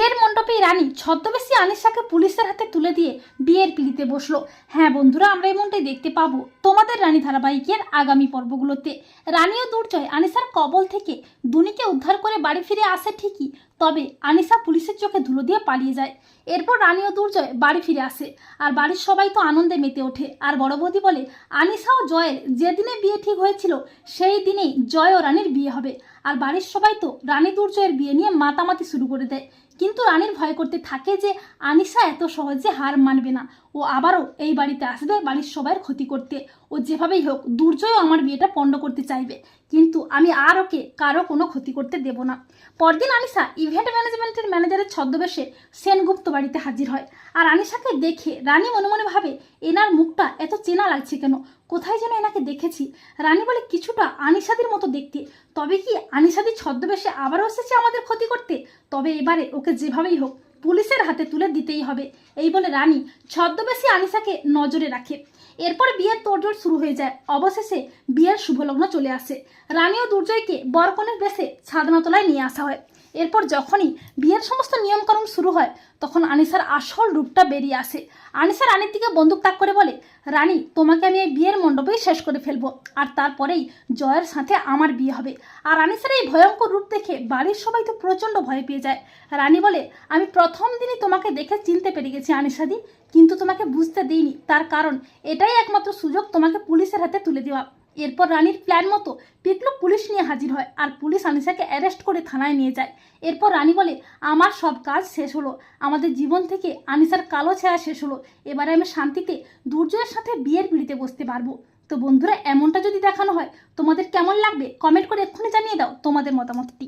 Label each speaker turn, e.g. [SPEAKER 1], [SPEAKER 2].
[SPEAKER 1] বিয়ের মণ্ডপে রানী ছদ্মবেশী আনিসাকে পুলিশের হাতে তুলে দিয়ে বিয়ের পিড়িতে বসল। হ্যাঁ বন্ধুরা, আমরা এমনটাই দেখতে পাবো তোমাদের রানী ধারাবাহিকের আগামী পর্বগুলোতে। রানী ও দুর্জয়, আনিসার কবল থেকে দুনিকে উদ্ধার করে বাড়ি ফিরে আসে ঠিকই, তবে আনিসা পুলিশের চোখে ধুলো দিয়ে পালিয়ে যায়। এরপর রানী ও দুর্জয় বাড়ি ফিরে আসে। আর বাড়ির সবাই তো আনন্দে মেতে ওঠে। আর বড় বৌদি বলে, আনিসা ও জয়ের যেদিনে বিয়ে ঠিক হয়েছিল, সেই দিনেই জয় ও রানীর বিয়ে হবে। আর বাড়ির সবাই তো রানী দুর্জয়ের বিয়ে নিয়ে মাতামাতি শুরু করে দেয়। কিন্তু রানীর ভয় করতে থাকে যে আনিসা এত সহজে হার মানবে না। ও আবারও এই বাড়িতে আসবে, বাড়ির সবাইয়ের ক্ষতি করতে। ও যেভাবেই হোক দুর্জয়ও আমার বিয়েটা পণ্ড করতে চাইবে। কিন্তু আমি আর ওকে কারও কোনো ক্ষতি করতে দেব না। পরদিন আনিসা ইভেন্ট ম্যানেজমেন্টের ম্যানেজারের ছদ্মবেশে সেনগুপ্ত বাড়িতে হাজির হয়। আর আনিসাকে দেখে রানী মনে মনে ভাবে, এনার মুখটা এত চেনা লাগছে কেন? কোথায় যেন এনাকে দেখেছি। রানী বলে, কিছুটা আনিসাদির মতো দেখতে। তবে কি আনিসাদি ছদ্মবেশে আবারও এসেছে আমাদের ক্ষতি করতে? তবে এবারে ওকে যেভাবেই হোক পুলিশের হাতে তুলে দিতেই হবে। এই বলে রানী ছদ্মবেশী আনিসাকে নজরে রাখে। এরপর বিয়ের তোড়জোড় শুরু হয়ে যায়। অবশেষে বিয়ের শুভলগ্ন চলে আসে। রানী ও দুর্জয়কে বরকনের বেশে ছাদনাতলায় নিয়ে আসা হয়। এরপর যখনই বিয়ের সমস্ত নিয়মকানুন শুরু হয়, তখন আনিসার আসল রূপটা বেরিয়ে আসে। আনিসা রানীর দিকে বন্দুক তাক করে বলে, রানী, তোমাকে আমি এই বিয়ের মণ্ডপেই শেষ করে ফেলব, আর তারপরেই জয়ের সাথে আমার বিয়ে হবে। আর আনিসার এই ভয়ঙ্কর রূপ দেখে বাড়ির সবাই তো প্রচণ্ড ভয় পেয়ে যায়। রানী বলে, আমি প্রথম দিনই তোমাকে দেখে চিনতে পেরে গেছি আনিসাদি, কিন্তু তোমাকে বুঝতে দিইনি। তার কারণ, এটাই একমাত্র সুযোগ তোমাকে পুলিশের হাতে তুলে দেওয়া। এরপর রানীর প্ল্যান মতো পিকলু পুলিশ নিয়ে হাজির হয় আর পুলিশ আনিসাকে অ্যারেস্ট করে থানায় নিয়ে যায়। এরপর রানী বলে, আমার সব কাজ শেষ হলো। আমাদের জীবন থেকে আনিসার কালো ছায়া শেষ হলো। এবারে আমি শান্তিতে দুর্জয়ের সাথে বিয়ের পিড়িতে বসতে পারব। তো বন্ধুরা, এমনটা যদি দেখানো হয়, তোমাদের কেমন লাগবে? কমেন্ট করে এক্ষুনি জানিয়ে দাও তোমাদের মতামতটি।